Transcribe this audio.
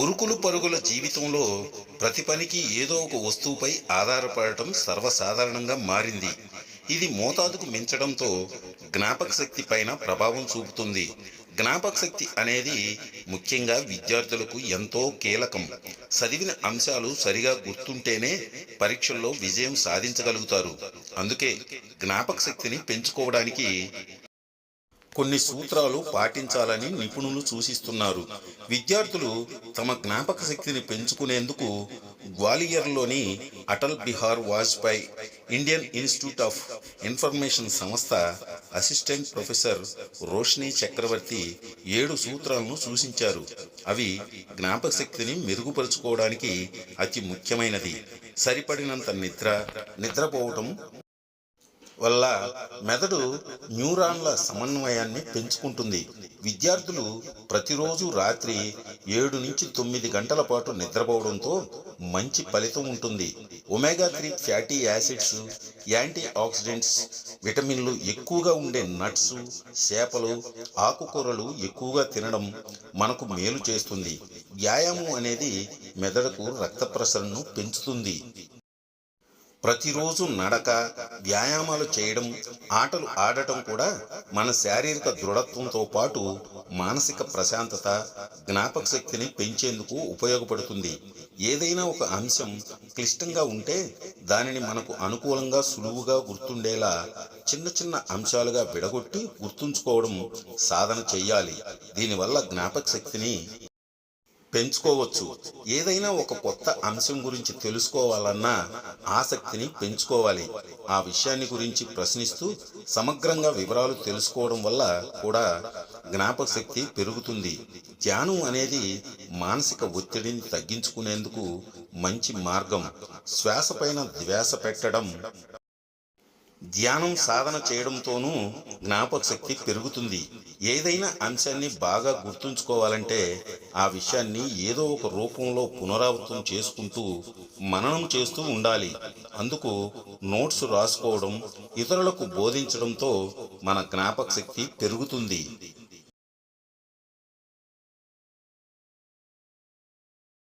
ఉరుకులు పరుగుల జీవితంలో ప్రతి పనికి ఏదో ఒక వస్తువుపై ఆధారపడటం సర్వసాధారణంగా మారింది. ఇది మోతాదుకు మించడంతో జ్ఞాపక శక్తి పైన ప్రభావం చూపుతుంది. జ్ఞాపక శక్తి అనేది ముఖ్యంగా విద్యార్థులకు ఎంతో కీలకం. చదివిన అంశాలు సరిగా గుర్తుంటేనే పరీక్షల్లో విజయం సాధించగలుగుతారు. అందుకే జ్ఞాపక శక్తిని పెంచుకోవడానికి కొన్ని సూత్రాలు పాటించాలని నిపుణులు సూచిస్తున్నారు. విద్యార్థులు తమ జ్ఞాపక శక్తిని పెంచుకునేందుకు గ్వాలియర్లోని Atal Bihari Vajpayee Indian Institute of Information సంస్థ అసిస్టెంట్ ప్రొఫెసర్ రోష్ని చక్రవర్తి ఏడు సూత్రాలను సూచించారు. అవి జ్ఞాపక శక్తిని మెరుగుపరుచుకోవడానికి అతి ముఖ్యమైనది. సరిపడినంత నిద్ర నిద్రపోవటం వల్ల మెదడు న్యూరాన్ల సమన్వయాన్ని పెంచుకుంటుంది. విద్యార్థులు ప్రతిరోజు రాత్రి ఏడు నుంచి తొమ్మిది గంటల పాటు నిద్రపోవడంతో మంచి ఫలితం ఉంటుంది. Omega three fatty acids antioxidants విటమిన్లు ఎక్కువగా ఉండే నట్స్ చేపలు ఆకుకూరలు ఎక్కువగా తినడం మనకు మేలు చేస్తుంది. వ్యాయామం అనేది మెదడుకు రక్త ప్రసరణను పెంచుతుంది. ప్రతిరోజు నడక వ్యాయామాలు చేయడం ఆటలు ఆడటం కూడా మన శారీరక దృఢత్వంతో పాటు మానసిక ప్రశాంతత జ్ఞాపక శక్తిని పెంచేందుకు ఉపయోగపడుతుంది. ఏదైనా ఒక అంశం క్లిష్టంగా ఉంటే దానిని మనకు అనుకూలంగా సులువుగా గుర్తుండేలా చిన్న చిన్న అంశాలుగా విడగొట్టి గుర్తుంచుకోవడం సాధన చెయ్యాలి దీనివల్ల జ్ఞాపక శక్తిని పెంచుకోవచ్చు. ఏదైనా ఒక కొత్త అంశం గురించి తెలుసుకోవాలన్నా ఆసక్తిని పెంచుకోవాలి. ఆ విషయాన్ని గురించి ప్రశ్నిస్తూ సమగ్రంగా వివరాలు తెలుసుకోవడం వల్ల కూడా జ్ఞాపక శక్తి పెరుగుతుంది. ధ్యానం అనేది మానసిక ఒత్తిడిని తగ్గించుకునేందుకు మంచి మార్గం. శ్వాసపైన ద్వేష ధ్యాస పెట్టడం ధ్యానం సాధన చేయడంతోనూ జ్ఞాపక శక్తి పెరుగుతుంది. ఏదైనా అంశాన్ని బాగా గుర్తుంచుకోవాలంటే ఆ విషయాన్ని ఏదో ఒక రూపంలో పునరావృతం చేసుకుంటూ మననం చేస్తూ ఉండాలి. అందుకు నోట్స్ రాసుకోవడం ఇతరులకు బోధించడంతో మన జ్ఞాపక శక్తి పెరుగుతుంది.